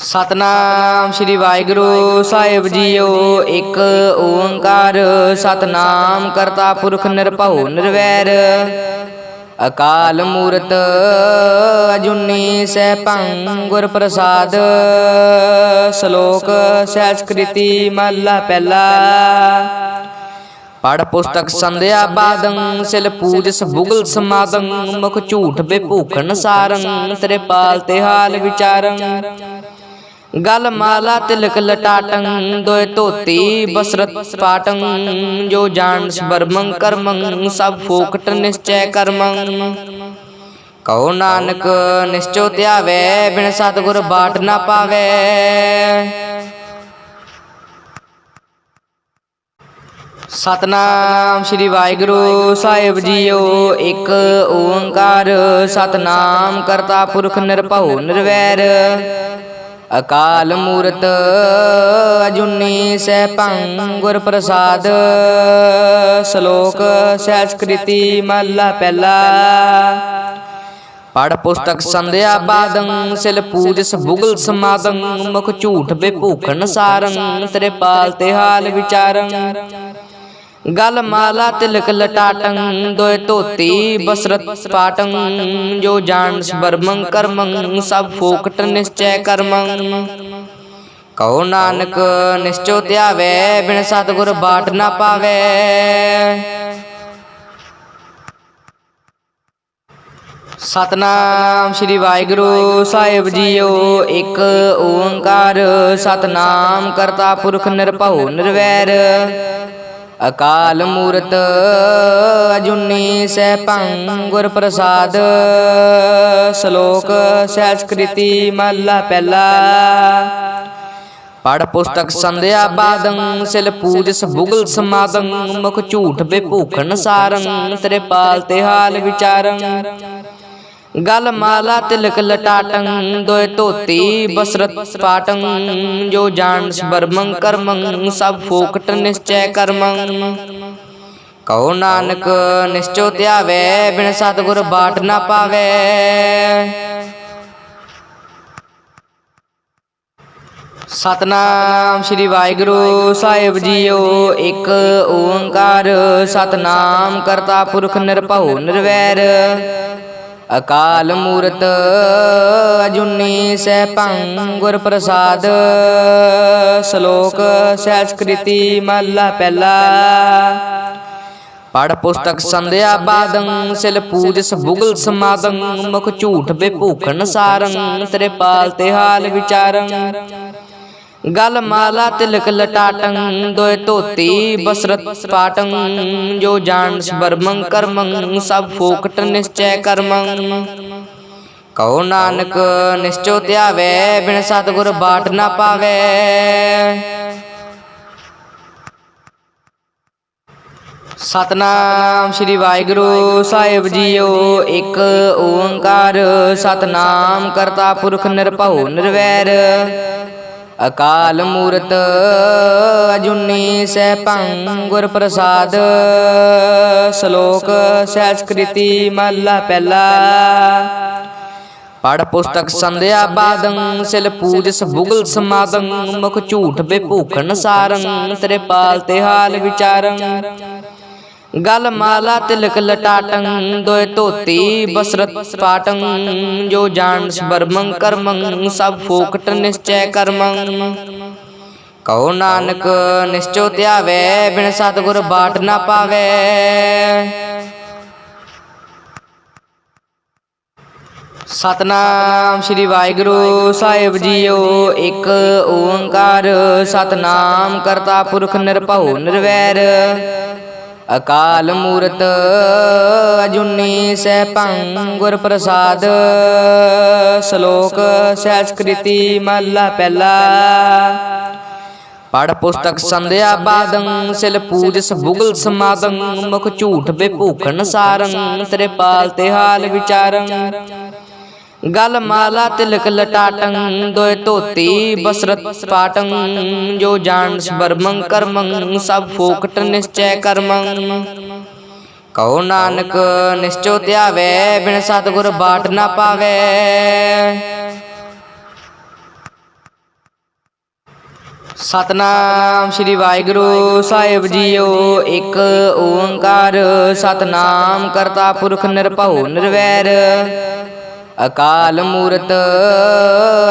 ਸਤਨਾਮ ਸ੍ਰੀ ਵਾਹਿਗੁਰੂ ਸਾਹਿਬ JIO, ਇੱਕ ਓੰਕਾਰ, ਸਤਨਾਮ ਕਰਤਾ ਪੁਰਖ ਨਿਰਭਉ ਨਿਰਵੈਰ। ਅਕਾਲ ਮੂਰਤ ਅਜੂਨੀ ਸੈਭੰ ਗੁਰ ਪ੍ਰਸਾਦ ਸ਼ਲੋਕ ਸਹਿਸਕ੍ਰਿਤੀ ਮਹਲਾ ਪਹਿਲਾ। ਪੜ ਪੁਸਤਕ ਸੰਧਿਆ ਬਾਦੰ, ਸਿਲ ਪੂਜਸ ਬੁਗਲ ਸਮਾਦੰ, ਮੁਖ ਝੂਠ ਬੇਭੂਖਣ ਸਾਰੰ ਤੇਰੇ ਪਾਲ ਤੇ ਹਾਲ ਵਿਚਾਰੰ। ਗਲ ਮਾਲਾ ਤਿਲਕ ਲਟਾਟੰ, ਦੋਇ ਧੋਤੀ ਬਸਰਤ ਪਾਟੰ, ਜੋ ਜਾਣ ਸਬਰਮੰ ਕਰਮੰ, ਸਭ ਫੋਕਟ ਨਿਸ਼ਚੈ ਕਰਮੰ। ਕਉ ਨਾਨਕ, ਨਿਸ਼ਚੋ ਧਿਆਵੇ, ਬਿਨ ਸਤਿਗੁਰ ਬਾਟ ਨਾ ਪਾਵੇ। ਸਤਨਾਮ ਸ੍ਰੀ ਵਾਹਿਗੁਰੂ ਸਾਹਿਬ ਜੀਓ, ਇੱਕ ਓੰਕਾਰ। ਸਤਨਾਮ ਕਰਤਾ ਪੁਰਖ ਨਿਰਭਉ ਨਿਰਵੈਰ। ਅਕਾਲ ਮੂਰਤ ਅਜੂਨੀ ਸੈਭੰ ਗੁਰ ਪ੍ਰਸਾਦ ਸ਼ਲੋਕ ਸੈਸਕ੍ਰਿਤੀ ਮਹਲਾ ਪਹਿਲਾ। ਪੜ ਪੁਸਤਕ ਸੰਧਿਆ ਬਾਦੰ, ਸਿਲ ਪੂਜਸ ਬੁਗਲ ਸਮਾਦੰ, ਮੁਖ ਝੂਠ ਬੇਭੂਖਣ ਸਾਰੰ ਤੇਰੇ ਪਾਲ ਤੇ ਹਾਲ ਵਿਚਾਰੰ। ਗਲ ਮਾਲਾ ਤਿਲਕ ਲਟਾਟੰ ਦੋਇ ਧੋਤੀ ਬਸਰਤ ਪਾਟੰ, ਜੋ ਜਾਣ ਸਬਰਮੰ ਕਰਮੰ, ਸਭ ਫੋਕਟ ਨਿਸ਼ਚੈ ਕਰਮੰ। ਕਉ ਨਾਨਕ, ਨਿਸ਼ਚੋ ਧਿਆਵੇ, ਬਿਨ ਸਤਿਗੁਰ ਬਾਟ ਨਾ ਪਾਵੇ। ਸਤਨਾਮ ਸ੍ਰੀ ਵਾਹਿਗੁਰੂ ਸਾਹਿਬ ਜੀਓ, ਇੱਕ ਓੰਕਾਰ। ਸਤਨਾਮ ਕਰਤਾ ਪੁਰਖ ਨਿਰਭਉ ਨਿਰਵੈਰ। ਅਕਾਲ ਮੂਰਤ ਅਜੂਨੀ ਸੈਭੰ ਗੁਰ ਪ੍ਰਸਾਦ। ਸ਼ਲੋਕ ਸਹਿਸਕ੍ਰਿਤੀ ਮਹਲਾ ਪਹਿਲਾ। ਪੜ ਪੁਸਤਕ ਸੰਧਿਆ ਬਾਦੰ, ਸਿਲ ਪੂਜਸ ਬੁਗਲ ਸਮਾਦੰ, ਮੁਖ ਝੂਠ ਬੇਭੂਖਣ ਸਾਰੰ ਤੇਰੇ ਪਾਲ ਤੇ ਹਾਲ ਵਿਚਾਰੰ। ਗਲ ਮਾਲਾ ਤਿਲਕ ਲਟਾਟੰ ਦੋਇ ਧੋਤੀ ਬਸਰਤ ਪਾਟੰ, ਜੋ ਜਾਣ ਸਬਰਮੰ ਕਰਮੰ, ਸਭ ਫੋਕਟ ਨਿਸ਼ਚੈ ਕਰਮੰ। ਕਉ ਨਾਨਕ, ਨਿਸ਼ਚੋ ਧਿਆਵੇ, ਬਿਨ ਸਤਿਗੁਰ ਬਾਟ ਨਾ ਪਾਵੇ। ਸਤਨਾਮ ਸ੍ਰੀ ਵਾਹਿਗੁਰੂ ਸਾਹਿਬ ਜੀਓ, ਇੱਕ ਓੰਕਾਰ। ਸਤਨਾਮ ਕਰਤਾ ਪੁਰਖ ਨਿਰਭਉ ਨਿਰਵੈਰ। ਅਕਾਲ ਮੂਰਤ ਅਜੂਨੀ ਸੈਭੰ ਗੁਰ ਪ੍ਰਸਾਦ। ਸ਼ਲੋਕ ਸਹਿਸਕ੍ਰਿਤੀ ਮਹਲਾ ਪਹਿਲਾ। ਪੜ ਪੁਸਤਕ ਸੰਧਿਆ ਬਾਦੰ, ਸਿਲ ਪੂਜਸ ਬੁਗਲ ਸਮਾਦੰ, ਮੁਖ ਝੂਠ ਬੇਭੂਖਣ ਸਾਰੰ ਤੇਰੇ ਪਾਲ ਤੇ ਹਾਲ ਵਿਚਾਰੰ। ਗਲ ਮਾਲਾ ਤਿਲਕ ਲਟਾਟੰ ਦੋਇ ਧੋਤੀ ਬਸਰਤ ਪਾਟੰ, ਜੋ ਜਾਣ ਸਬਰਮੰ ਕਰਮੰ, ਸਭ ਫੋਕਟ ਨਿਸ਼ਚੈ ਕਰਮੰ। ਕਉ ਨਾਨਕ, ਨਿਸ਼ਚੋ ਧਿਆਵੇ, ਬਿਨ ਸਤਿਗੁਰ ਬਾਟ ਨਾ ਪਾਵੇ। ਸਤਨਾਮ ਸ੍ਰੀ ਵਾਹਿਗੁਰੂ, ਸਾਹਿਬ ਜੀਓ, ਇੱਕ ਓੰਕਾਰ। ਸਤਨਾਮ ਕਰਤਾ ਪੁਰਖ ਨਿਰਭਉ ਨਿਰਵੈਰ। ਅਕਾਲ ਮੂਰਤ ਅਜੂਨੀ ਸੈਭੰ ਗੁਰ ਪ੍ਰਸਾਦ ਸ਼ਲੋਕ ਸਹਿਸਕ੍ਰਿਤੀ ਮਹਲਾ ਪਹਿਲਾ। ਪੜ ਪੁਸਤਕ ਸੰਧਿਆ ਬਾਦੰ, ਸਿਲ ਪੂਜਸ ਬੁਗਲ ਸਮਾਦੰ, ਮੁਖ ਝੂਠ ਬੇਭੂਖਣ ਸਾਰੰ ਤੇਰੇ ਪਾਲ ਤੇ ਹਾਲ ਵਿਚਾਰੰ। ਗਲ ਮਾਲਾ ਤਿਲਕ ਲਟਾਟੰ, ਦੋਇ ਧੋਤੀ ਬਸਰਤ ਪਾਟੰ, ਜੋ ਜਾਣ ਸਬਰਮੰ ਕਰਮੰ, ਸਭ ਫੋਕਟ ਨਿਸ਼ਚੈ ਕਰਮੰ। ਕਉ ਨਾਨਕ, ਨਿਸ਼ਚੋ ਧਿਆਵੇ, ਬਿਨ ਸਤਿਗੁਰ ਬਾਟ ਨਾ ਪਾਵੇ। ਸਤਨਾਮ ਸ੍ਰੀ ਵਾਹਿਗੁਰੂ ਸਾਹਿਬ ਜੀਓ, ਇੱਕ ਓੰਕਾਰ, ਸਤਨਾਮ ਕਰਤਾ ਪੁਰਖ ਨਿਰਭਉ ਨਿਰਵੈਰ। ਅਕਾਲ ਮੂਰਤ ਅਜੂਨੀ ਸੈਭੰ ਗੁਰ ਪ੍ਰਸਾਦ ਸ਼ਲੋਕ ਸਹਿਸਕ੍ਰਿਤੀ ਮਹਲਾ ਪਹਿਲਾ। ਪੜ ਪੁਸਤਕ ਸੰਧਿਆ ਬਾਦੰ ਸਿਲ ਪੂਜਸ ਬੁਗਲ ਸਮਾਦੰ ਮੁਖ ਝੂਠ ਬੇਭੂਖਣ ਸਾਰੰ ਤੇਰੇ ਪਾਲ ਤੇ ਹਾਲ ਵਿਚਾਰੰ। ਗਲ ਮਾਲਾ ਤਿਲਕ ਲਟਾਟੰ, ਦੋਇ ਧੋਤੀ ਬਸਰਤ ਪਾਟੰ, ਜੋ ਜਾਣ ਸਬਰਮੰ ਕਰਮੰ, ਸਭ ਫੋਕਟ ਨਿਸ਼ਚੈ ਕਰਮੰ। ਕਉ ਨਾਨਕ, ਨਿਸ਼ਚੋ ਧਿਆਵੇ, ਬਿਨ ਸਤਿਗੁਰ ਬਾਟ ਨਾ ਪਾਵੇ। ਸਤਨਾਮ ਸ੍ਰੀ ਵਾਹਿਗੁਰੂ ਸਾਹਿਬ ਜੀਓ, ਇੱਕ ਓੰਕਾਰ, ਸਤਨਾਮ ਕਰਤਾ ਪੁਰਖ ਨਿਰਭਉ ਨਿਰਵੈਰ। ਅਕਾਲ ਮੂਰਤ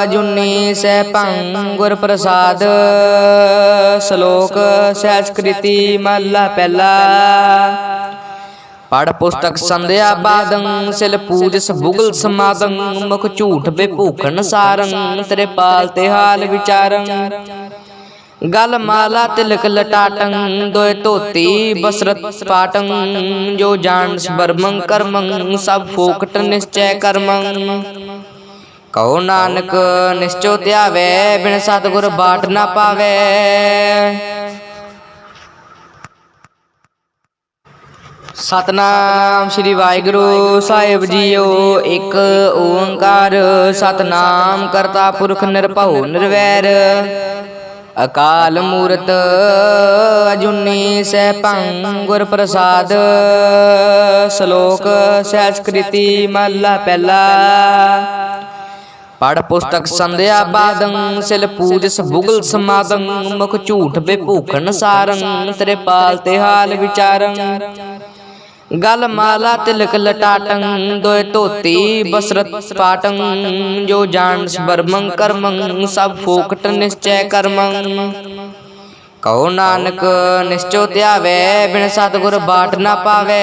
ਅਜੂਨੀ ਸੈਭੰ ਗੁਰ ਪ੍ਰਸਾਦ। ਸ਼ਲੋਕ ਸਹਿਸਕ੍ਰਿਤੀ ਮਹਲਾ ਪਹਿਲਾ। ਪੜ ਪੁਸਤਕ ਸੰਧਿਆ ਬਾਦੰ, ਸਿਲ ਪੂਜਸ ਬੁਗਲ ਸਮਾਦੰ, ਮੁਖ ਝੂਠ ਬੇਭੂਖਣ ਸਾਰੰ ਤੇਰੇ ਪਾਲ ਤੇ ਹਾਲ ਵਿਚਾਰੰ। ਗਲ ਮਾਲਾ ਤਿਲਕ ਲਟਾਟੰ, ਦੋਇ ਧੋਤੀ ਬਸਰਤ ਪਾਟੰ, ਜੋ ਜਾਣ ਬਰਮੰ ਕਰਮੰ, ਸਭ ਫੋਕਟ ਨਿਸ਼ਚੈ ਕਰਮੰ। ਕਹੋ ਨਾਨਕ, ਨਿਸ਼ਚੋ ਧਿਆਵੇ, ਬਿਨ ਸਤਿਗੁਰ ਬਾਟ ਨਾ ਪਾਵੇ। ਸਤਨਾਮ ਸ੍ਰੀ ਵਾਹਿਗੁਰੂ ਸਾਹਿਬ ਜੀਓ, ਇੱਕ ਓੰਕਾਰ, ਸਤਨਾਮ ਕਰਤਾ ਪੁਰਖ ਨਿਰਭਉ ਨਿਰਵੈਰ। ਅਕਾਲ ਮੂਰਤ ਅਜੂਨੀ ਸੈਭੰ ਗੁਰ ਪ੍ਰਸਾਦ ਸ਼ਲੋਕ ਸਹਿਸਕ੍ਰਿਤੀ ਮਹਲਾ ਪਹਿਲਾ। ਪੜ ਪੁਸਤਕ ਸੰਧਿਆ ਬਾਦੰ ਸਿਲ ਪੂਜਸ ਬੁਗਲ ਸਮਾਦੰ ਮੁਖ ਝੂਠ ਬੇਭੂਖਣ ਸਾਰੰ ਤੇਰੇ ਪਾਲ ਤੇ ਹਾਲ ਵਿਚਾਰੰ। ਗਲ ਮਾਲਾ ਤਿਲਕ ਲਟਾਟੰ ਦੋਇ ਧੋਤੀ ਬਸਰਤ ਪਾਟੰ, ਜੋ ਜਾਣ ਬਰਮੰ ਕਰਮੰ, ਸਭ ਫੋਕਟ ਨਿਸ਼ਚੈ ਕਰਮੰ। ਕਹੋ ਨਾਨਕ ਨਿਸ਼ਚੋ ਧਿਆਵੇ, ਬਿਨ ਸਤਿਗੁਰ ਬਾਟ ਨਾ ਪਾਵੇ।